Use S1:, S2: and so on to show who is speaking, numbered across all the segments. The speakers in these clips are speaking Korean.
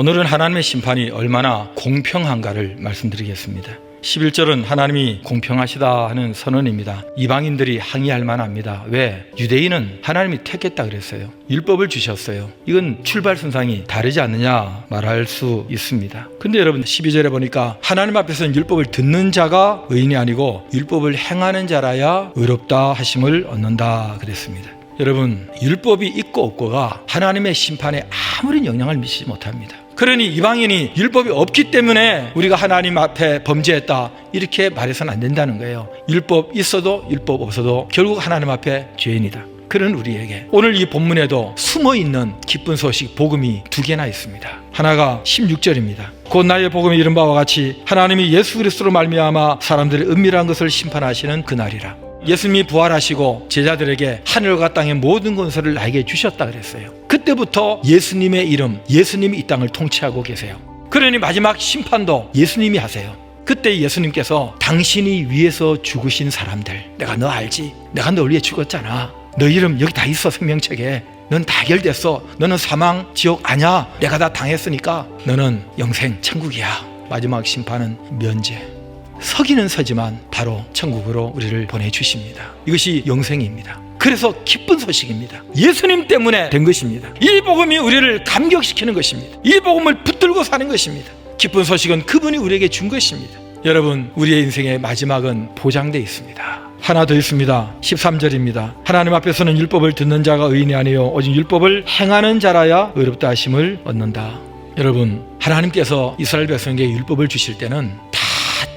S1: 오늘은 하나님의 심판이 얼마나 공평한가를 말씀드리겠습니다. 11절은 하나님이 공평하시다 하는 선언입니다. 이방인들이 항의할 만합니다. 왜? 유대인은 하나님이 택했다 그랬어요. 율법을 주셨어요. 이건 출발선상이 다르지 않느냐 말할 수 있습니다. 근데 여러분 12절에 보니까 하나님 앞에서는 율법을 듣는 자가 의인이 아니고 율법을 행하는 자라야 의롭다 하심을 얻는다 그랬습니다. 여러분 율법이 있고 없고가 하나님의 심판에 아무런 영향을 미치지 못합니다. 그러니 이방인이 율법이 없기 때문에 우리가 하나님 앞에 범죄했다 이렇게 말해서는 안 된다는 거예요. 율법 있어도 율법 없어도 결국 하나님 앞에 죄인이다. 그런 우리에게 오늘 이 본문에도 숨어 있는 기쁜 소식 복음이 두 개나 있습니다. 하나가 16절입니다. 곧 나의 복음이 이른 바와 같이 하나님이 예수 그리스도로 말미암아 사람들의 은밀한 것을 심판하시는 그날이라. 예수님이 부활하시고 제자들에게 하늘과 땅의 모든 권세를 나에게 주셨다 그랬어요. 그때부터 예수님의 이름, 예수님이 이 땅을 통치하고 계세요. 그러니 마지막 심판도 예수님이 하세요. 그때 예수님께서 당신이 위해서 죽으신 사람들, 내가 너 알지? 내가 널 위해 죽었잖아. 너 이름 여기 다 있어 생명책에. 넌 다 결됐어. 너는 사망, 지옥 아냐? 내가 다 당했으니까 너는 영생, 천국이야. 마지막 심판은 면제. 서기는 서지만 바로 천국으로 우리를 보내주십니다. 이것이 영생입니다. 그래서 기쁜 소식입니다. 예수님 때문에 된 것입니다. 이 복음이 우리를 감격시키는 것입니다. 이 복음을 붙들고 사는 것입니다. 기쁜 소식은 그분이 우리에게 준 것입니다. 여러분, 우리의 인생의 마지막은 보장되어 있습니다. 하나 더 있습니다. 13절입니다. 하나님 앞에서는 율법을 듣는 자가 의인이 아니요 오직 율법을 행하는 자라야 의롭다 하심을 얻는다. 여러분, 하나님께서 이스라엘 백성에게 율법을 주실 때는 다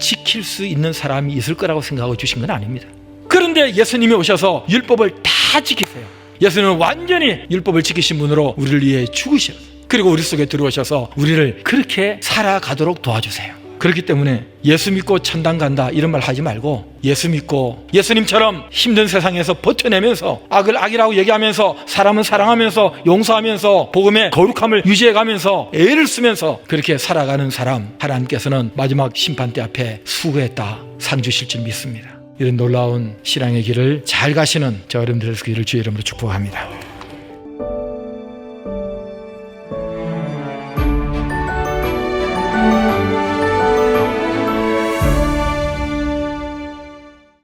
S1: 지킬 수 있는 사람이 있을 거라고 생각하고 주신 건 아닙니다. 그런데 예수님이 오셔서 율법을 다 지키세요. 예수님은 완전히 율법을 지키신 분으로 우리를 위해 죽으셔. 그리고 우리 속에 들어오셔서 우리를 그렇게 살아가도록 도와주세요. 그렇기 때문에 예수 믿고 천당 간다 이런 말 하지 말고 예수 믿고 예수님처럼 힘든 세상에서 버텨내면서 악을 악이라고 얘기하면서 사람은 사랑하면서 용서하면서 복음의 거룩함을 유지해가면서 애를 쓰면서 그렇게 살아가는 사람 하나님께서는 마지막 심판대 앞에 수고했다 상 주실 줄 믿습니다. 이런 놀라운 신앙의 길을 잘 가시는 저 여러분들의 길을 주의 이름으로 축복합니다.